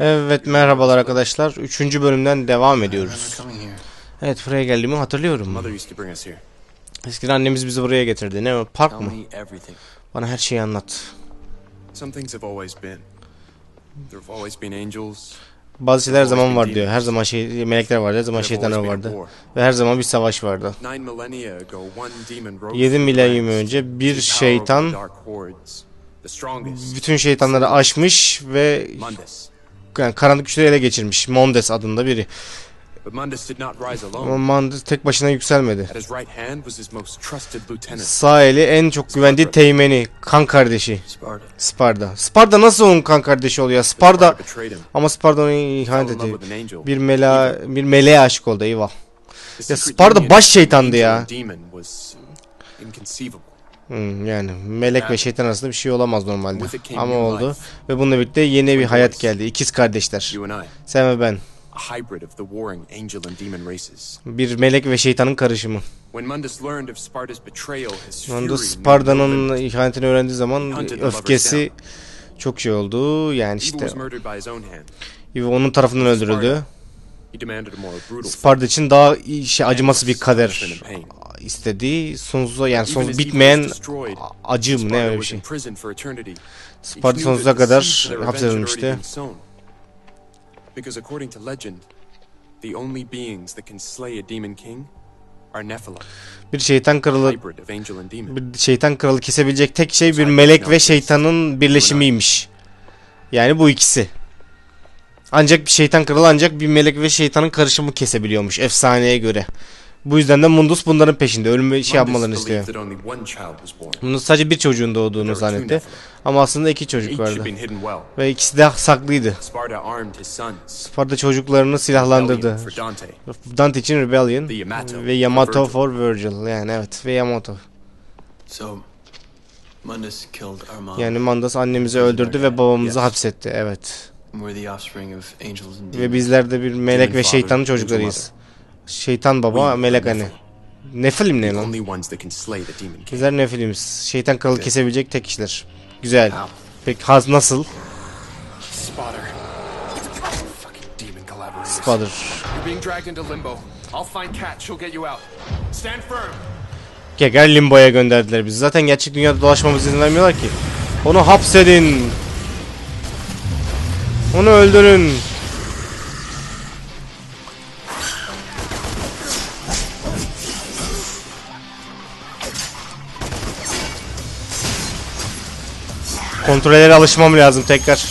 Evet merhabalar arkadaşlar. Üçüncü bölümden devam ediyoruz. Evet buraya geldiğimi hatırlıyorum. Eskiden annemiz bizi buraya getirdi. Ne? Park mı? Bana her şeyi anlat. Bazı şeyler her zaman var diyor. Her zaman şey melekler vardı, her zaman şeytanlar vardı. Ve her zaman bir savaş vardı. Nine millennia ago, one demon rose 7 from the milenyum önce bir şeytan bütün şeytanları aşmış ve. Yani karanlık güçleri ele geçirmiş. Mondes adında biri. Ama. Mondes tek başına yükselmedi. Sağ eli en çok güvendiği teğmeni, kan kardeşi. Sparda. Sparda nasıl onun kan kardeşi oluyor? Sparda ama Sparda onu ihanet etti. Bir mela bir meleğe aşık oldu eyvah. Ya union baş şeytandı ya. Hmm, yani melek ve şeytan arasında bir şey olamaz normalde. Ama oldu ve bununla birlikte yeni bir hayat geldi. İkiz kardeşler. Sen ve ben. Bir melek ve şeytanın karışımı. Mundus Sparta'nın ihanetini öğrendiği zaman öfkesi çok şey oldu. Yani işte. Eve onun tarafından öldürüldü. Sparta için daha şey, acıması bir kader Punishment and pain. istedi. Sonsuza yani Even son as evil bitmeyen was destroyed, acı mı ne öyle bir şey. Sparta sonsuza kadar hapsedilmişti. Because according to legend, the only beings that can slay a demon king Bir şeytan kralı bir şeytan kralı kesebilecek tek şey bir melek ve şeytanın birleşimiymiş. Yani bu ikisi. Ancak bir şeytan kralı ancak bir melek ve şeytanın karışımı kesebiliyormuş efsaneye göre. Bu yüzden de Mundus bunların peşinde. Ölümü şey yapmalarını istiyor. Mundus sadece bir çocuğun doğduğunu zannetti. Ama aslında iki çocuk vardı. Ve ikisi de saklıydı. Sparta çocuklarını silahlandırdı. Dante. İçin Rebellion ve Yamato for Virgil. Yani evet ve Yamato. Yani Mandas annemizi öldürdü ve babamızı hapsetti. Evet. Ve bizler de bir melek ve şeytanın çocuklarıyız. Şeytan baba, melek anne. Nefilim ne lan? the demon king. Bizler Nefilimiz. Şeytan kralı kesebilecek tek kişiler. Güzel. Peki haz nasıl? Spotter. Geger limboya gönderdiler bizi. Zaten gerçek dünyada dolaşmamıza izin vermiyorlar ki. Onu hapsedin. Onu öldürün. Kontrollere alışmam lazım tekrar.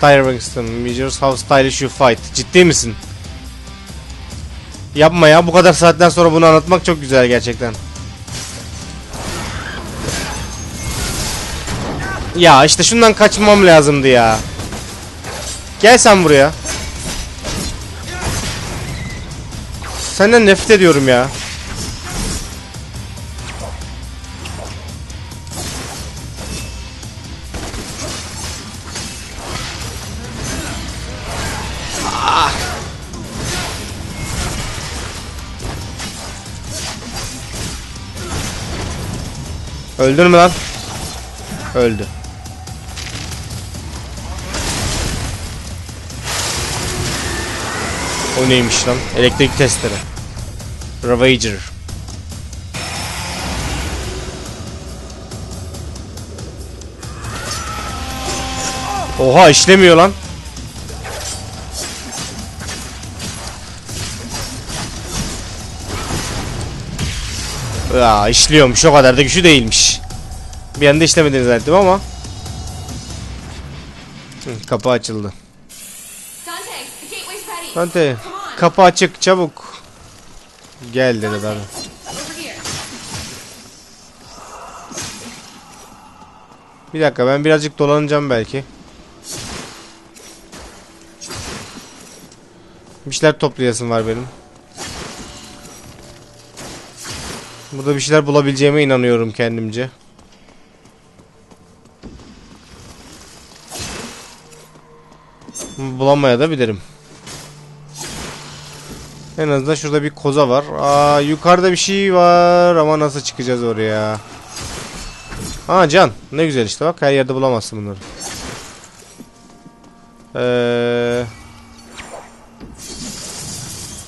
Tire Winston, measures how stylish you fight. Ciddi misin? Yapma ya bu kadar saatten sonra bunu anlatmak çok güzel gerçekten. Ya işte şundan kaçmam lazımdı ya. Gel sen buraya. Senden nefret ediyorum ya. Öldün mü lan? Öldü. O neymiş lan? Elektrik testere. Ravager. Oha işlemiyor lan. Ya işliyormuş o kadar da güçlü değilmiş. Bir anda işlemediğini zannettim ama. Hı, kapı açıldı. Dante, kapı açık çabuk. Gel dedi here. Bir dakika ben birazcık dolanacağım belki. Bir şeyler toplayasım var benim. Burada bir şeyler bulabileceğime inanıyorum kendimce. Bulamaya da bilirim. En azından şurada bir koza var. Aa yukarıda bir şey var ama nasıl çıkacağız oraya? Aa can. Ne güzel işte bak her yerde bulamazsın bunları. Ee,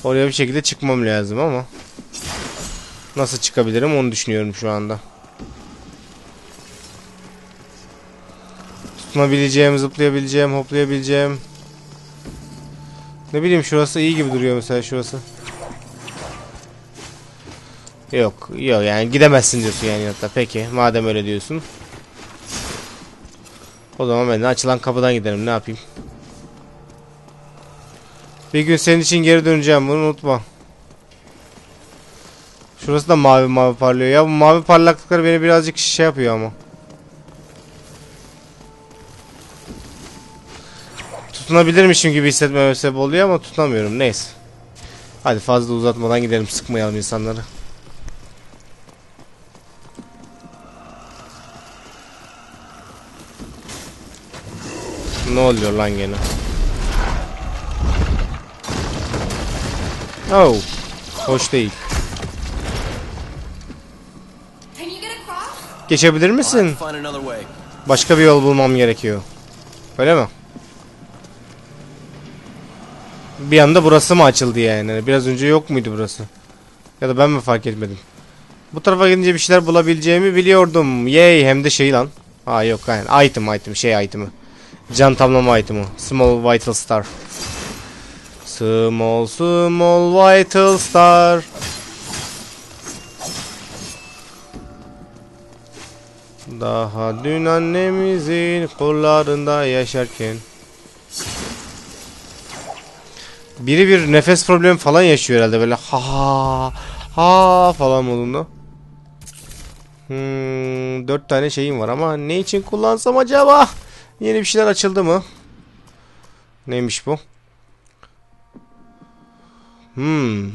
oraya bir şekilde çıkmam lazım ama nasıl çıkabilirim onu düşünüyorum şu anda. Tutunabileceğim, zıplayabileceğim, hoplayabileceğim. Ne bileyim şurası iyi gibi duruyor mesela şurası. Yok, yok yani gidemezsin diyorsun yani hatta. Peki, madem öyle diyorsun. O zaman ben de açılan kapıdan giderim. Ne yapayım? Bir gün senin için geri döneceğim. Bunu unutma. Şurası da mavi mavi parlıyor. Ya bu mavi parlaklıklar beni birazcık şey yapıyor ama. Tutunabilirmişim gibi hissetmeme sebep oluyor ama tutunamıyorum. Neyse. Hadi fazla uzatmadan gidelim. Sıkmayalım insanları. Ne oluyor lan gene? Oh. Hoş değil. Can you get across? Geçebilir misin? Başka bir yol bulmam gerekiyor. Öyle mi? Bir anda burası mı açıldı yani? Biraz önce yok muydu burası? Ya da ben mi fark etmedim? Bu tarafa gidince bir şeyler bulabileceğimi biliyordum. Yay hem de şey lan. Ha yok yani item item şey itemi. Can tamlama itemi. Small vital star. Small small vital star. Daha dün annemizin kollarında yaşarken Biri bir nefes problemi falan yaşıyor herhalde böyle ha ha ha falan modunda. Hmm, dört tane şeyim var ama ne için kullansam acaba? Yeni bir şeyler açıldı mı? Neymiş bu? Hmm.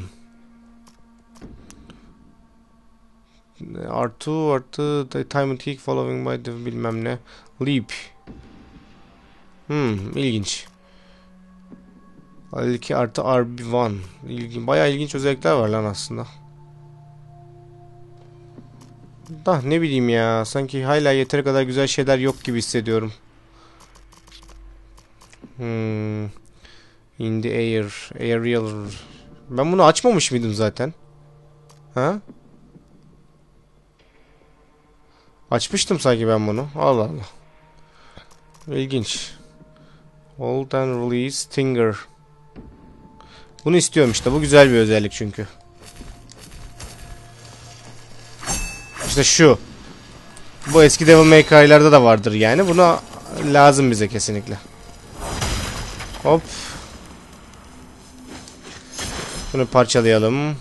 Artı artı time tick following by the bilmem ne. Leap. Hmm, ilginç. L2 artı RB1. İlgin, bayağı ilginç özellikler var lan aslında. Da ne bileyim ya. Sanki hala yeteri kadar güzel şeyler yok gibi hissediyorum. Hmm. In the air. Aerial. Ben bunu açmamış mıydım zaten? Ha? Açmıştım sanki ben bunu. Allah Allah. İlginç. Hold and release Stinger. Bunu istiyorum işte. Bu güzel bir özellik çünkü. İşte şu. Bu eski Devil May Cry'larda da vardır yani. Buna lazım bize kesinlikle. Hop. Bunu parçalayalım.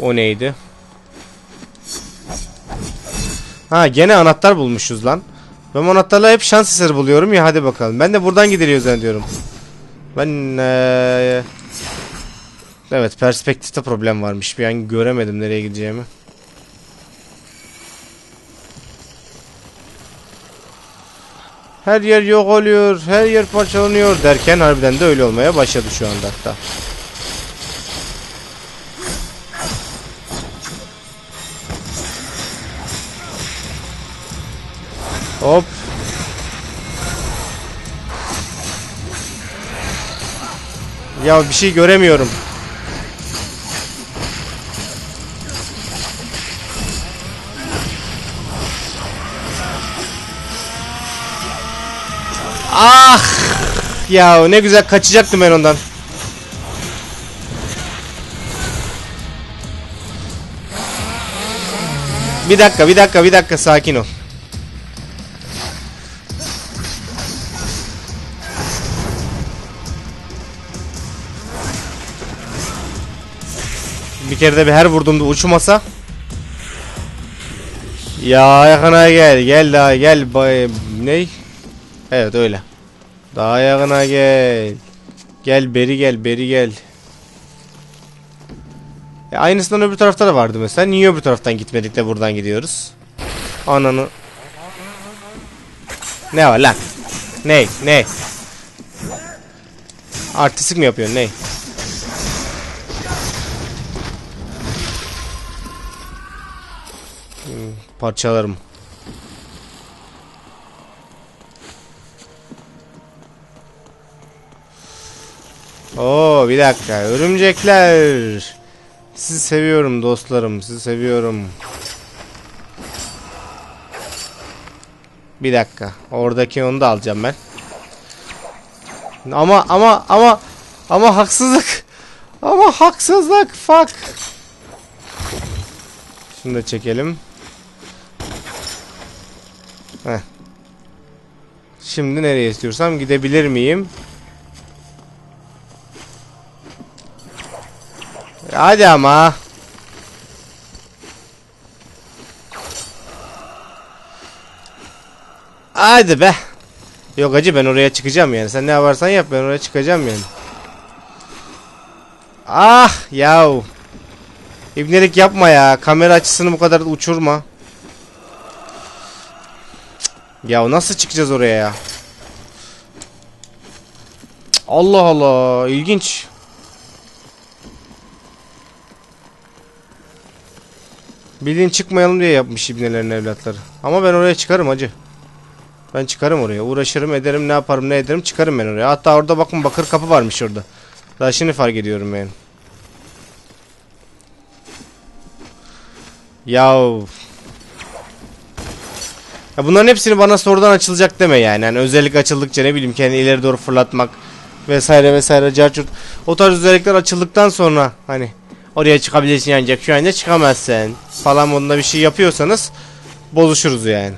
O neydi? Ha gene anahtar bulmuşuz lan. Ben anahtarla hep şans eseri buluyorum ya hadi bakalım. Ben de buradan gidiliyor zannediyorum. Ben eee, Evet perspektifte problem varmış. Bir an göremedim nereye gideceğimi. Her yer yok oluyor, her yer parçalanıyor derken harbiden de öyle olmaya başladı şu anda hatta. Hop. Ya bir şey göremiyorum. Ah! Ya ne güzel kaçacaktım ben ondan. Bir dakika, bir dakika, bir dakika sakin ol. Bir kere de bir her vurduğumda uçmasa. Ya yakına gel. Gel daha gel. Bay, ne? Evet öyle. Daha yakına gel. Gel beri gel beri gel. E, aynısından öbür tarafta da vardı mesela. Niye öbür taraftan gitmedik de buradan gidiyoruz? Ananı. Ne var lan? Ne? Ne? Artistik mi yapıyorsun ne? Parçalarım. Oo bir dakika örümcekler. Sizi seviyorum dostlarım sizi seviyorum. Bir dakika oradaki onu da alacağım ben. Ama ama ama ama haksızlık. Ama haksızlık fuck. Şunu da çekelim. Heh. Şimdi nereye istiyorsam gidebilir miyim? Hadi ama. Hadi be. Yok acı ben oraya çıkacağım yani. Sen ne yaparsan yap ben oraya çıkacağım yani. Ah yahu. İbnelik yapma ya. Kamera açısını bu kadar uçurma. Ya nasıl çıkacağız oraya ya? Allah Allah. ilginç. Bildiğin çıkmayalım diye yapmış ibnelerin evlatları. Ama ben oraya çıkarım acı. Ben çıkarım oraya. Uğraşırım ederim ne yaparım ne ederim çıkarım ben oraya. Hatta orada bakın bakır kapı varmış orada. Daha şimdi fark ediyorum yani. Yav. Ya bunların hepsini bana sorudan açılacak deme yani. yani özellik açıldıkça ne bileyim kendini ileri doğru fırlatmak vesaire vesaire carçurt. O tarz özellikler açıldıktan sonra hani oraya çıkabilirsin ancak şu anda çıkamazsın falan modunda bir şey yapıyorsanız bozuşuruz yani.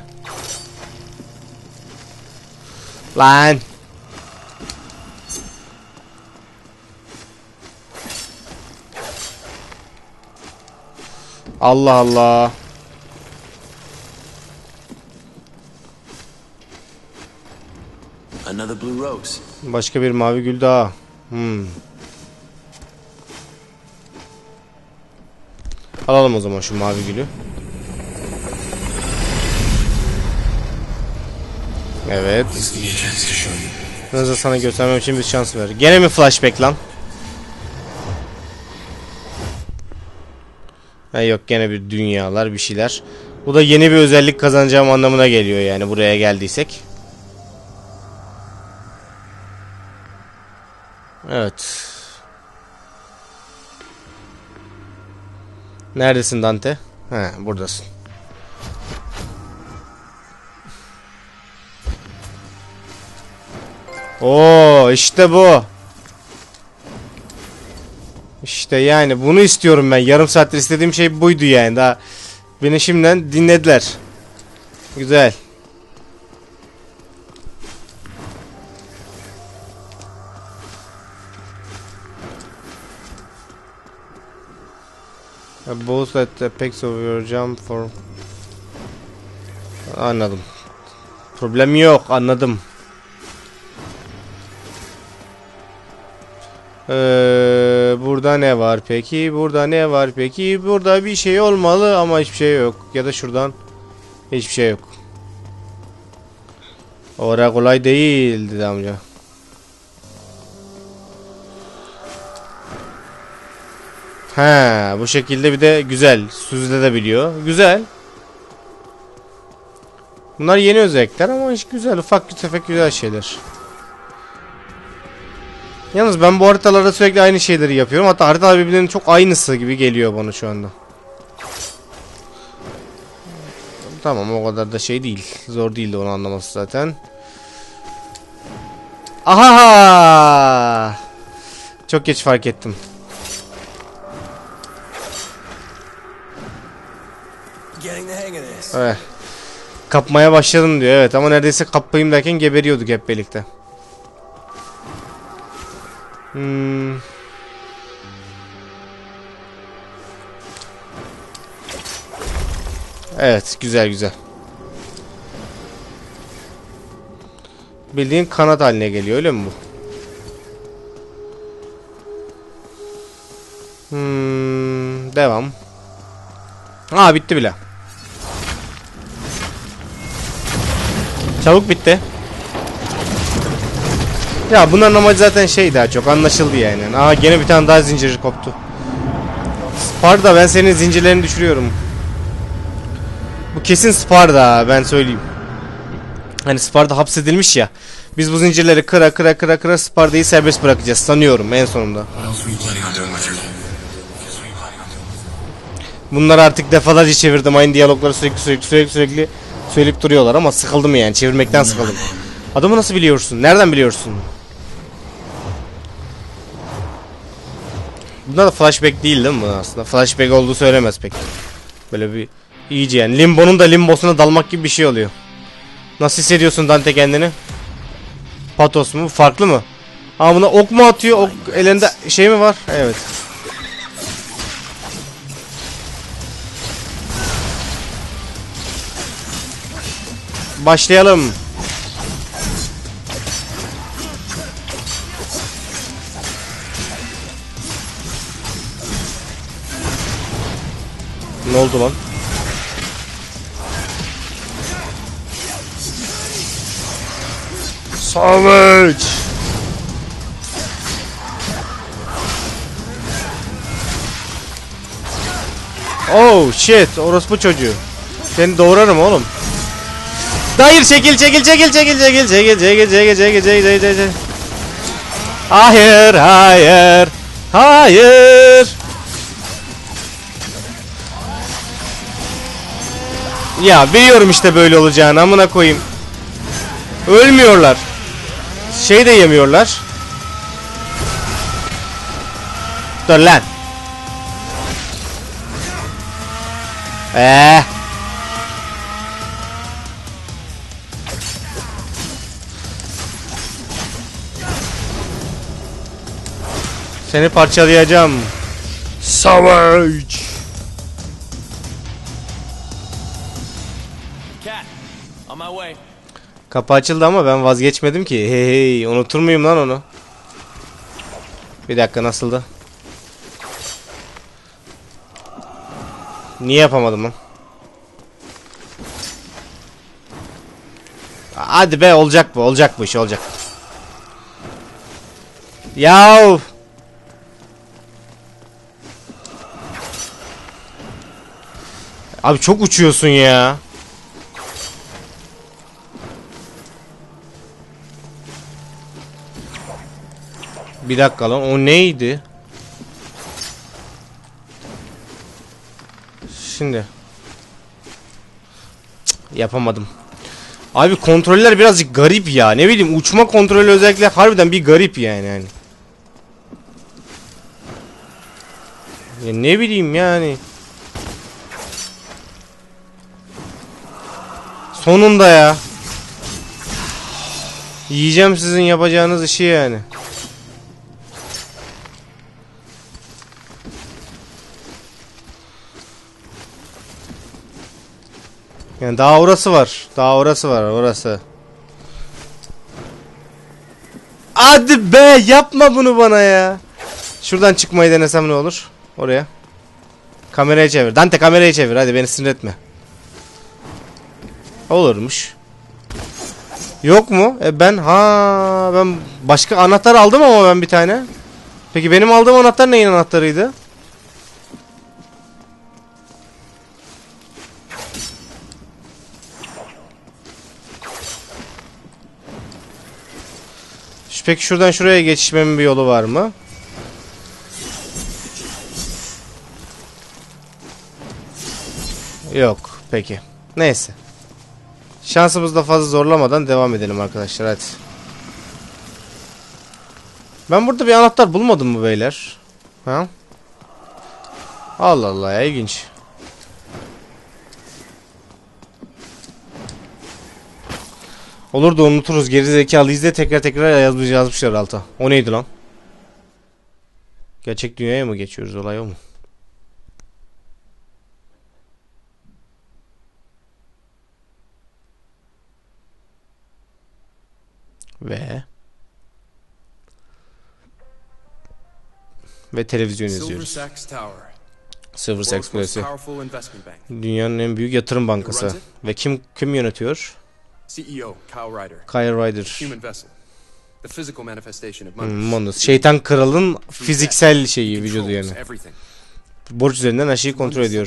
Lan. Allah Allah. Another blue rose. Başka bir mavi gül daha. Hmm. Alalım o zaman şu mavi gülü. Evet. Hızlı sana göstermem için bir şans ver. Gene mi flashback lan? Ha yok gene bir dünyalar bir şeyler. Bu da yeni bir özellik kazanacağım anlamına geliyor yani buraya geldiysek. Neredesin Dante? He buradasın. Oo işte bu. İşte yani bunu istiyorum ben. Yarım saattir istediğim şey buydu yani. Daha beni şimdiden dinlediler. Güzel. Both at apex of your jump for... Anladım. Problem yok anladım. Ee, burada ne var peki? Burada ne var peki? Burada bir şey olmalı ama hiçbir şey yok. Ya da şuradan hiçbir şey yok. Ora kolay değil dedi amca. He, bu şekilde bir de güzel. Süzülebiliyor. Güzel. Bunlar yeni özellikler ama hiç güzel. Ufak tefek güzel şeyler. Yalnız ben bu haritalarda sürekli aynı şeyleri yapıyorum. Hatta haritalar birbirlerinin çok aynısı gibi geliyor bana şu anda. Tamam o kadar da şey değil. Zor değildi onu anlaması zaten. Aha! Çok geç fark ettim. Evet. Kapmaya başladım diyor evet ama neredeyse kapayım derken geberiyorduk hep birlikte. Hmm. Evet güzel güzel. Bildiğin kanat haline geliyor öyle mi bu? Hmm, devam. Aa bitti bile. Çabuk bitti. Ya bunların amacı zaten şey daha çok anlaşıldı yani. Aa gene bir tane daha zincir koptu. Sparda ben senin zincirlerini düşürüyorum. Bu kesin Sparda ben söyleyeyim. Hani Sparda hapsedilmiş ya. Biz bu zincirleri kıra kıra kıra kıra Sparda'yı serbest bırakacağız sanıyorum en sonunda. Bunları artık defalarca çevirdim. Aynı diyalogları sürekli sürekli sürekli sürekli söyleyip duruyorlar ama sıkıldım yani. Çevirmekten sıkıldım. Adamı nasıl biliyorsun? Nereden biliyorsun? Bunlar da flashback değil değil mi aslında? Flashback olduğu söylemez pek. Böyle bir iyice yani. Limbo'nun da limbosuna dalmak gibi bir şey oluyor. Nasıl hissediyorsun Dante kendini? Patos mu? Farklı mı? Aa buna ok mu atıyor? Ok elinde şey mi var? Evet. Başlayalım. Ne oldu lan? Savage. Oh shit, orospu çocuğu. Seni doğrarım oğlum. Hayır çekil çekil çekil çekil çekil çekil çekil çekil çekil çekil çekil Hayır hayır hayır Ya biliyorum işte böyle olacağını amına koyayım Ölmüyorlar Şey de yemiyorlar Dur lan Eee Seni parçalayacağım. Savage. Cat, on my way. Kapı açıldı ama ben vazgeçmedim ki. Hey hey unutur muyum lan onu? Bir dakika nasıldı? Niye yapamadım lan? Hadi be olacak bu olacak bu iş olacak. Yav. Abi çok uçuyorsun ya. Bir dakika lan o neydi? Şimdi. Cık, yapamadım. Abi kontroller birazcık garip ya. Ne bileyim uçma kontrolü özellikle harbiden bir garip yani. yani. Ya ne bileyim yani. Sonunda ya. Yiyeceğim sizin yapacağınız işi yani. Yani daha orası var. Daha orası var orası. Hadi be yapma bunu bana ya. Şuradan çıkmayı denesem ne olur? Oraya. Kamerayı çevir. Dante kamerayı çevir. Hadi beni sinir etme. Olurmuş. Yok mu? E ben ha ben başka anahtar aldım ama ben bir tane. Peki benim aldığım anahtar neyin anahtarıydı? Peki şuradan şuraya geçişmemin bir yolu var mı? Yok. Peki. Neyse. Şansımızı da fazla zorlamadan devam edelim arkadaşlar hadi. Ben burada bir anahtar bulmadım mı beyler? Ha? Allah Allah ya ilginç. Olur da unuturuz geri zekalıyız de tekrar tekrar yazmış, yazmışlar alta. O neydi lan? Gerçek dünyaya mı geçiyoruz olay o mu? ve ve televizyon izliyoruz. Silver Sachs Kulesi. Dünyanın en büyük yatırım bankası. Ve kim kim yönetiyor? CEO Kyle Ryder. Kyle Ryder. Manus. Hmm, Şeytan kralın fiziksel şeyi vücudu yani. Borç üzerinden her şeyi kontrol ediyor.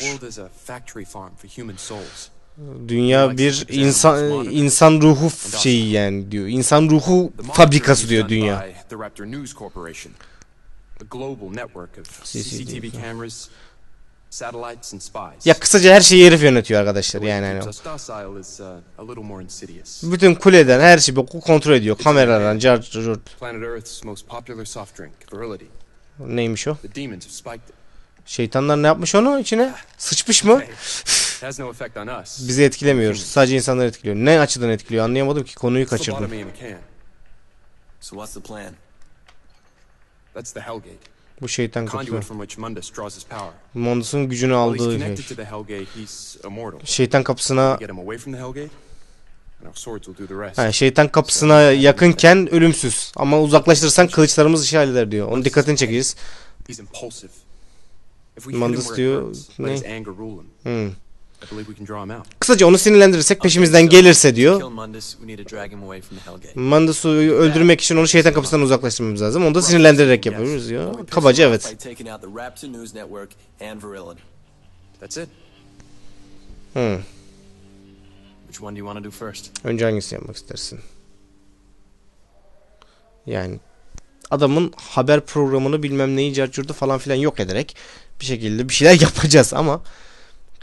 Dünya bir insan insan ruhu şeyi yani diyor. İnsan ruhu fabrikası diyor done dünya. Ya kısaca her şeyi herif yönetiyor arkadaşlar yani. hani. uh. Bütün kuleden her şeyi kontrol ediyor. Kameralardan, car, neymiş o? Şeytanlar ne yapmış onu içine? Sıçmış mı? It has no effect on us. Bizi etkilemiyor. Sadece insanları etkiliyor. Ne açıdan etkiliyor anlayamadım ki konuyu kaçırdım. Phlebotomy in a can. So what's the plan? That's the Hellgate. Bu şeytan kapısı. Conduit from which Mundus draws his power. Mondus'un gücünü aldığı connected şey. to the Hellgate, he's immortal. Şeytan kapısına Get him away from the Hellgate, and our swords will do the rest. Ha, şeytan kapısına yakınken ölümsüz. Ama uzaklaştırırsan kılıçlarımız işi halleder diyor. Onun dikkatini çekeceğiz. İt diyor, ne? Hmm. I believe we can draw him out. Kısaca onu sinirlendirirsek peşimizden gelirse diyor. Mandus'u öldürmek için onu şeytan kapısından uzaklaştırmamız lazım. Onu da sinirlendirerek yapıyoruz diyor. Kabaca evet. By taking out the Raptor News Network and Virility. That's it. Hmm. Which one do you want to do first? Önce hangisini yapmak istersin? Yani adamın haber programını bilmem neyi carcurdu falan filan yok ederek bir şekilde bir şeyler yapacağız ama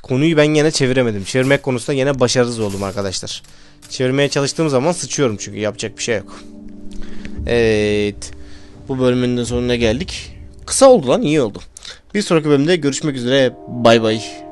konuyu ben yine çeviremedim. Çevirmek konusunda yine başarısız oldum arkadaşlar. Çevirmeye çalıştığım zaman sıçıyorum çünkü yapacak bir şey yok. Evet. Bu bölümün de sonuna geldik. Kısa oldu lan iyi oldu. Bir sonraki bölümde görüşmek üzere. Bay bay.